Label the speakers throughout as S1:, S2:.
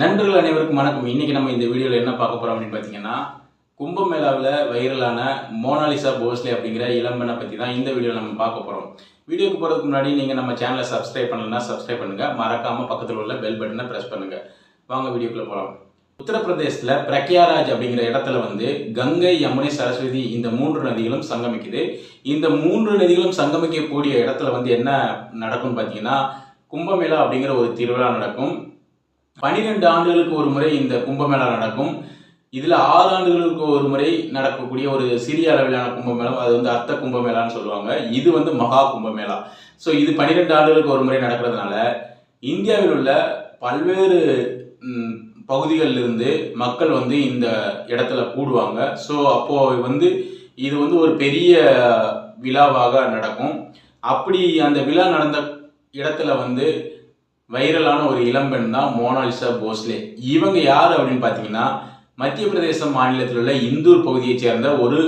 S1: நண்பர்கள் அனைவருக்கும் வணக்கம். இன்னைக்கு நம்ம இந்த வீடியோவில் என்ன பார்க்க போறோம் அப்படின்னு பார்த்தீங்கன்னா கும்பமேளாவில் வைரலான மோனாலிசா போஸ்லே அப்படிங்கிற இளம்பெண்ணை பற்றி தான் இந்த வீடியோவில் நம்ம பார்க்க போகிறோம் வீடியோக்கு போகிறதுக்கு முன்னாடி நீங்கள் நம்ம சேனலை சப்ஸ்கிரைப் பண்ணலன்னா சப்ஸ்கிரைப் பண்ணுங்கள் மறக்காமல் பக்கத்தில் உள்ள பெல் பட்டனை ப்ரெஸ் பண்ணுங்கள் வாங்க வீடியோக்குள்ளே போகலாம் உத்தரப்பிரதேசத்தில் பிரக்யாராஜ் அப்படிங்கிற இடத்துல வந்து கங்கை யமுனை சரஸ்வதி இந்த மூன்று நதிகளும் சங்கமிக்குது. இந்த மூன்று நதிகளும் சங்கமிக்கக்கூடிய இடத்துல வந்து என்ன நடக்கும்னு பார்த்தீங்கன்னா கும்பமேளா அப்படிங்கிற ஒரு திருவிழா நடக்கும். பனிரெண்டு ஆண்டுகளுக்கு ஒரு முறை இந்த கும்பமேளா நடக்கும். இதில் ஆறு ஆண்டுகளுக்கு ஒரு முறை நடக்கக்கூடிய ஒரு சிறிய அளவிலான கும்பமேளம் அது வந்து அர்த்த கும்பமேளான்னு சொல்லுவாங்க. இது வந்து மகா கும்பமேளா. ஸோ இது பன்னிரெண்டு ஆண்டுகளுக்கு ஒரு முறை நடக்கிறதுனால இந்தியாவில் உள்ள பல்வேறு பகுதிகளிலிருந்து பகுதிகளில் இருந்து மக்கள் வந்து இந்த இடத்துல கூடுவாங்க. ஸோ அப்போது வந்து இது வந்து ஒரு பெரிய விழாவாக நடக்கும். அப்படி அந்த விழா நடந்த இடத்துல வந்து வைரலான ஒரு இளம்பெண் தான் மோனாலிசா போஸ்லே. இவங்க யார் அப்படின்னு பார்த்தீங்கன்னா மத்திய பிரதேச மாநிலத்தில் உள்ள இந்தூர் பகுதியைச் சேர்ந்த ஒரு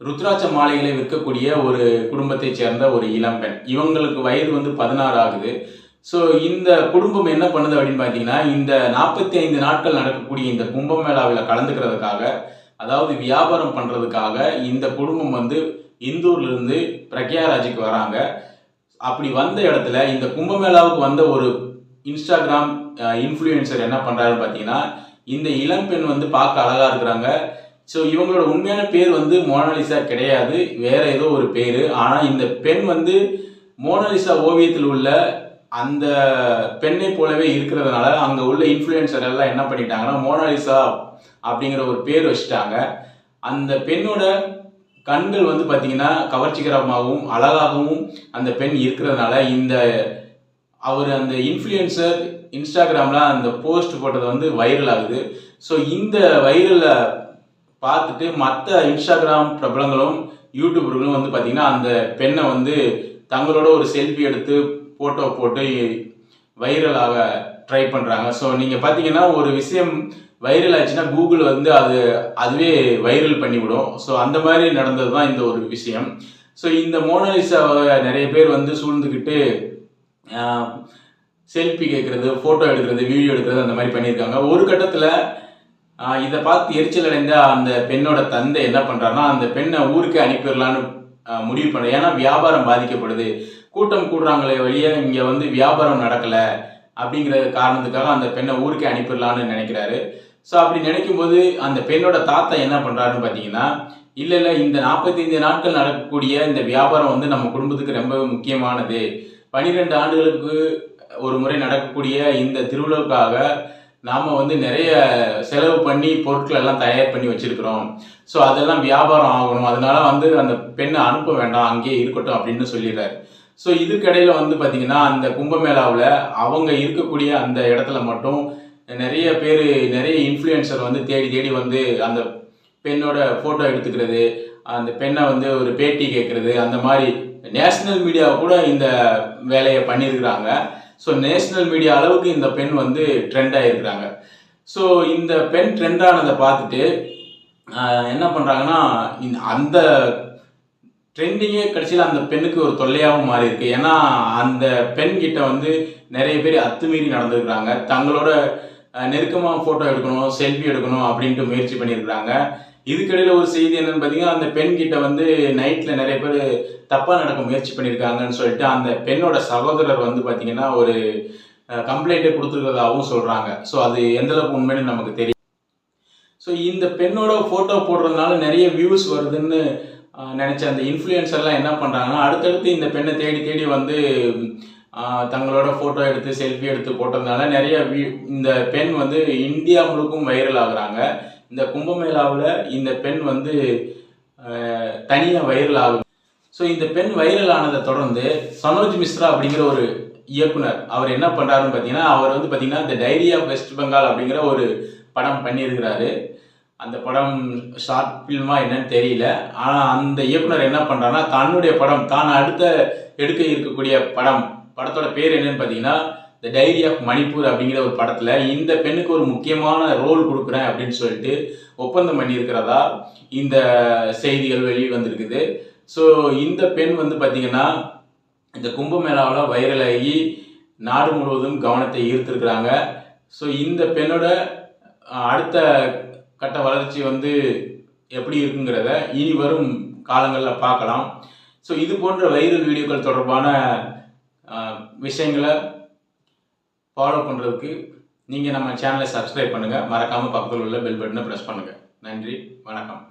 S1: ருத்ராட்ச மாலைகளை விற்கக்கூடிய ஒரு குடும்பத்தைச் சேர்ந்த ஒரு இளம்பெண் இவங்களுக்கு வயது வந்து பதினாறு ஆகுது. ஸோ இந்த குடும்பம் என்ன பண்ணுது அப்படின்னு பார்த்தீங்கன்னா இந்த நாற்பத்தி ஐந்து நாட்கள் நடக்கக்கூடிய இந்த கும்பமேளாவில் கலந்துக்கிறதுக்காக அதாவது வியாபாரம் பண்ணுறதுக்காக இந்த குடும்பம் வந்து இந்தூர்லேருந்து பிரக்யாராஜுக்கு வராங்க. அப்படி வந்த இடத்துல இந்த கும்பமேளாவுக்கு வந்த ஒரு இன்ஸ்டாகிராம் இன்ஃப்ளூயன்சர் என்ன பண்ணுறாருன்னு பார்த்தீங்கன்னா இந்த இளம்பெண் வந்து பார்க்க அழகாக இருக்கிறாங்க. ஸோ இவங்களோட உண்மையான பேர் வந்து மோனாலிசா கிடையாது. வேற ஏதோ ஒரு பேர். ஆனால் இந்த பெண் வந்து மோனாலிசா ஓவியத்தில் உள்ள அந்த பெண்ணை போலவே இருக்கிறதுனால அங்கே உள்ள இன்ஃப்ளூயன்சர் எல்லாம் என்ன பண்ணிட்டாங்கன்னா மோனாலிசா அப்படிங்கிற ஒரு பேர் வச்சுட்டாங்க. அந்த பெண்ணோட கண்கள் வந்து பார்த்தீங்கன்னா கவர்ச்சிகரமாகவும் அழகாகவும் அந்த பெண் இருக்கிறதுனால இந்த அவர் அந்த இன்ஃப்ளூயன்சர் இன்ஸ்டாகிராமில் அந்த போஸ்ட் போட்டது வந்து வைரல் ஆகுது. ஸோ இந்த வைரலை பார்த்துட்டு மற்ற இன்ஸ்டாகிராம் பிரபலங்களும் யூடியூபர்களும் வந்து பார்த்திங்கன்னா அந்த பெண்ணை வந்து தங்களோட ஒரு செல்ஃபி எடுத்து ஃபோட்டோ போட்டு வைரலாக ட்ரை பண்ணுறாங்க ஸோ நீங்கள் பார்த்தீங்கன்னா ஒரு விஷயம் வைரல் ஆச்சுன்னா கூகுள் வந்து அது அதுவே வைரல் பண்ணிவிடும். ஸோ அந்த மாதிரி நடந்தது தான் இந்த ஒரு விஷயம். ஸோ இந்த மோனாலிசாவை நிறைய பேர் வந்து சூழ்ந்துக்கிட்டு செல்ஃபி கேட்குறது ஃபோட்டோ எடுக்கிறது வீடியோ எடுக்கிறது அந்த மாதிரி பண்ணியிருக்காங்க. ஒரு கட்டத்தில் இதை பார்த்து எரிச்சல் அடைந்த அந்த பெண்ணோட தந்தை என்ன பண்ணுறாருன்னா அந்த பெண்ணை ஊருக்கு அனுப்பிடலான்னு முடிவு பண்ண ஏன்னா வியாபாரம் பாதிக்கப்படுது. கூட்டம் கூடுறாங்களே வழியாக இங்கே வந்து வியாபாரம் நடக்கலை அப்படிங்கிற காரணத்துக்காக அந்த பெண்ணை ஊருக்கே அனுப்பிடலான்னு நினைக்கிறாரு. ஸோ அப்படி நினைக்கும் போது அந்த பெண்ணோட தாத்தா என்ன பண்ணுறாருன்னு பார்த்தீங்கன்னா இல்லை இல்லை இந்த நாற்பத்தைந்து நாட்கள் நடக்கக்கூடிய இந்த வியாபாரம் வந்து நம்ம குடும்பத்துக்கு ரொம்ப முக்கியமானது. பனிரெண்டு ஆண்டுகளுக்கு ஒரு முறை நடக்கக்கூடிய இந்த திருவிழாவுக்காக நாம் வந்து நிறைய செலவு பண்ணி பொருட்கள் எல்லாம் தயார் பண்ணி வச்சுருக்கிறோம். ஸோ அதெல்லாம் வியாபாரம் ஆகணும். அதனால வந்து அந்த பெண்ணை அனுப்ப வேண்டாம். அங்கேயே இருக்கட்டும் அப்படின்னு சொல்லிடுறாரு. ஸோ இதுக்கடையில் வந்து பார்த்திங்கன்னா அந்த கும்பமேளாவில் அவங்க இருக்கக்கூடிய அந்த இடத்துல மட்டும் நிறைய பேர் நிறைய இன்ஃப்ளூயன்சர் வந்து தேடி தேடி வந்து அந்த பெண்ணோட ஃபோட்டோ எடுத்துக்கிறது அந்த பெண்ணை வந்து ஒரு பேட்டி கேட்குறது அந்த மாதிரி நேஷ்னல் மீடியா கூட இந்த வேலையை பண்ணியிருக்கிறாங்க. ஸோ நேஷ்னல் மீடியா அளவுக்கு இந்த பெண் வந்து ட்ரெண்ட் ஆகிருக்கிறாங்க ஸோ இந்த பெண் ட்ரெண்ட் ஆனதை பார்த்துட்டு என்ன பண்ணுறாங்கன்னா அந்த ட்ரெண்டிங்கே கடைசியில் அந்த பெண்ணுக்கு ஒரு தொல்லையாகவும் மாறி இருக்கு ஏன்னா அந்த பெண்கிட்ட வந்து நிறைய பேர் அத்துமீறி நடந்துருக்குறாங்க. தங்களோட நெருக்கமாக ஃபோட்டோ எடுக்கணும் செல்ஃபி எடுக்கணும் அப்படின்ட்டு முயற்சி பண்ணியிருக்கிறாங்க. இதுக்கிடையில் ஒரு செய்தி என்னன்னு பார்த்தீங்கன்னா அந்த பெண் கிட்ட வந்து நைட்டில் நிறைய பேர் தப்பாக நடக்க முயற்சி பண்ணியிருக்காங்கன்னு சொல்லிட்டு அந்த பெண்ணோட சகோதரர் வந்து பார்த்தீங்கன்னா ஒரு கம்ப்ளைண்ட்டே கொடுத்துருக்கிறதாகவும் சொல்கிறாங்க ஸோ அது எந்தளவுக்கு உண்மைன்னு நமக்கு தெரியும் ஸோ இந்த பெண்ணோட ஃபோட்டோ போடுறதுனால நிறைய வியூஸ் வருதுன்னு நினச்ச அந்த இன்ஃப்ளூயன்சர்லாம் என்ன பண்ணுறாங்கன்னா அடுத்தடுத்து இந்த பெண்ணை தேடி தேடி வந்து தங்களோட ஃபோட்டோ எடுத்து செல்ஃபி எடுத்து போட்டதுனால நிறைய வீ இந்த பெண் வந்து இந்தியா முழுக்கும் வைரல் ஆகுறாங்க. இந்த கும்பமேளாவில் இந்த பெண் வந்து தனியாக வைரல் ஆகும். ஸோ இந்த பெண் வைரல் ஆனதை தொடர்ந்து சனோஜ் மிஸ்ரா அப்படிங்கிற ஒரு இயக்குனர் அவர் என்ன பண்ணுறாருன்னு பார்த்தீங்கன்னா அவர் வந்து பார்த்தீங்கன்னா இந்த டைரி ஆஃப் வெஸ்ட் பெங்கால் அப்படிங்கிற ஒரு படம் பண்ணியிருக்கிறாரு. அந்த படம் ஷார்ட் ஃபில்மா என்னன்னு தெரியல. ஆனால் அந்த இயக்குனர் என்ன பண்ணுறாருன்னா தன்னுடைய படம் தான் அடுத்த எடுக்க இருக்கக்கூடிய படம் படத்தோட பேர் என்னன்னு பார்த்தீங்கன்னா த டைரி ஆஃப் மணிப்பூர் அப்படிங்கிற ஒரு படத்தில் இந்த பெண்ணுக்கு ஒரு முக்கியமான ரோல் கொடுக்குறேன் அப்படின்னு சொல்லிட்டு ஒப்பந்தம் பண்ணியிருக்கிறதா இந்த செய்திகள் வெளியே வந்திருக்குது. ஸோ இந்த பெண் வந்து பார்த்தீங்கன்னா இந்த கும்பமேளாவில் வைரலாகி நாடு முழுவதும் கவனத்தை ஈர்த்திருக்கிறாங்க. ஸோ இந்த பெண்ணோட அடுத்த கட்ட வளர்ச்சி வந்து எப்படி இருக்குங்கிறத இனி வரும் காலங்களில் பார்க்கலாம். ஸோ இது போன்ற வைரல் வீடியோக்கள் தொடர்பான விஷயங்களை ஃபாலோ பண்ணுறதுக்கு நீங்கள் நம்ம சேனலை சப்ஸ்கிரைப் பண்ணுங்கள் மறக்காமல் பக்கத்தில் உள்ள பெல் பட்டனை ப்ரெஸ் பண்ணுங்கள் நன்றி வணக்கம்.